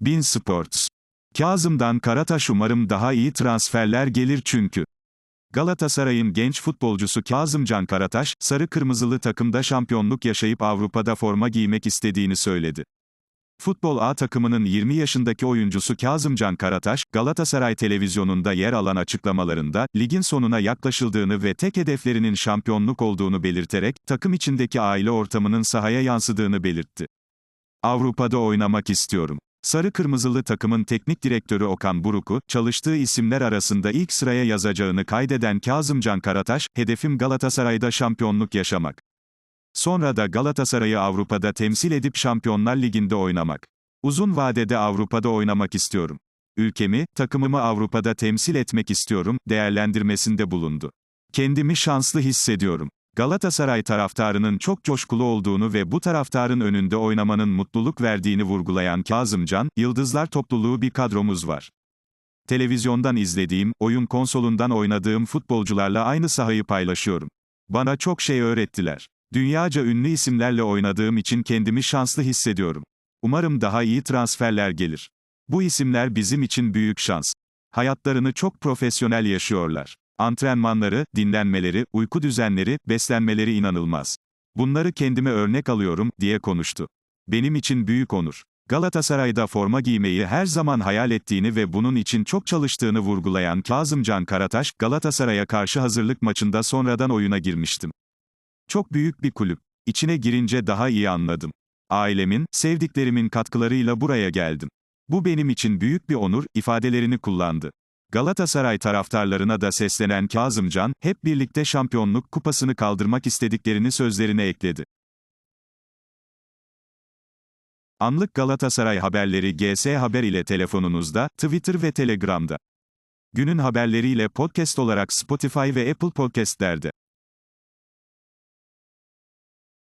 Bin Sports. Kazım'dan Karataş umarım daha iyi transferler gelir çünkü. Galatasaray'ın genç futbolcusu Kazımcan Karataş, sarı kırmızılı takımda şampiyonluk yaşayıp Avrupa'da forma giymek istediğini söyledi. Futbol A takımının 20 yaşındaki oyuncusu Kazımcan Karataş, Galatasaray televizyonunda yer alan açıklamalarında, ligin sonuna yaklaşıldığını ve tek hedeflerinin şampiyonluk olduğunu belirterek, takım içindeki aile ortamının sahaya yansıdığını belirtti. Avrupa'da oynamak istiyorum. Sarı Kırmızılı takımın teknik direktörü Okan Buruk'u, çalıştığı isimler arasında ilk sıraya yazacağını kaydeden Kazımcan Karataş, hedefim Galatasaray'da şampiyonluk yaşamak. Sonra da Galatasaray'ı Avrupa'da temsil edip Şampiyonlar Ligi'nde oynamak. Uzun vadede Avrupa'da oynamak istiyorum. Ülkemi, takımımı Avrupa'da temsil etmek istiyorum, değerlendirmesinde bulundu. Kendimi şanslı hissediyorum. Galatasaray taraftarının çok coşkulu olduğunu ve bu taraftarın önünde oynamanın mutluluk verdiğini vurgulayan Kazımcan, Yıldızlar topluluğu bir kadromuz var. Televizyondan izlediğim, oyun konsolundan oynadığım futbolcularla aynı sahayı paylaşıyorum. Bana çok şey öğrettiler. Dünyaca ünlü isimlerle oynadığım için kendimi şanslı hissediyorum. Umarım daha iyi transferler gelir. Bu isimler bizim için büyük şans. Hayatlarını çok profesyonel yaşıyorlar. Antrenmanları, dinlenmeleri, uyku düzenleri, beslenmeleri inanılmaz. Bunları kendime örnek alıyorum, diye konuştu. Benim için büyük onur. Galatasaray'da forma giymeyi her zaman hayal ettiğini ve bunun için çok çalıştığını vurgulayan Kazımcan Karataş, Galatasaray'a karşı hazırlık maçında sonradan oyuna girmiştim. Çok büyük bir kulüp. İçine girince daha iyi anladım. Ailemin, sevdiklerimin katkılarıyla buraya geldim. Bu benim için büyük bir onur, ifadelerini kullandı. Galatasaray taraftarlarına da seslenen Kazımcan, hep birlikte şampiyonluk kupasını kaldırmak istediklerini sözlerine ekledi. Anlık Galatasaray haberleri GS Haber ile telefonunuzda, Twitter ve Telegram'da. Günün haberleriyle podcast olarak Spotify ve Apple Podcast'lerde.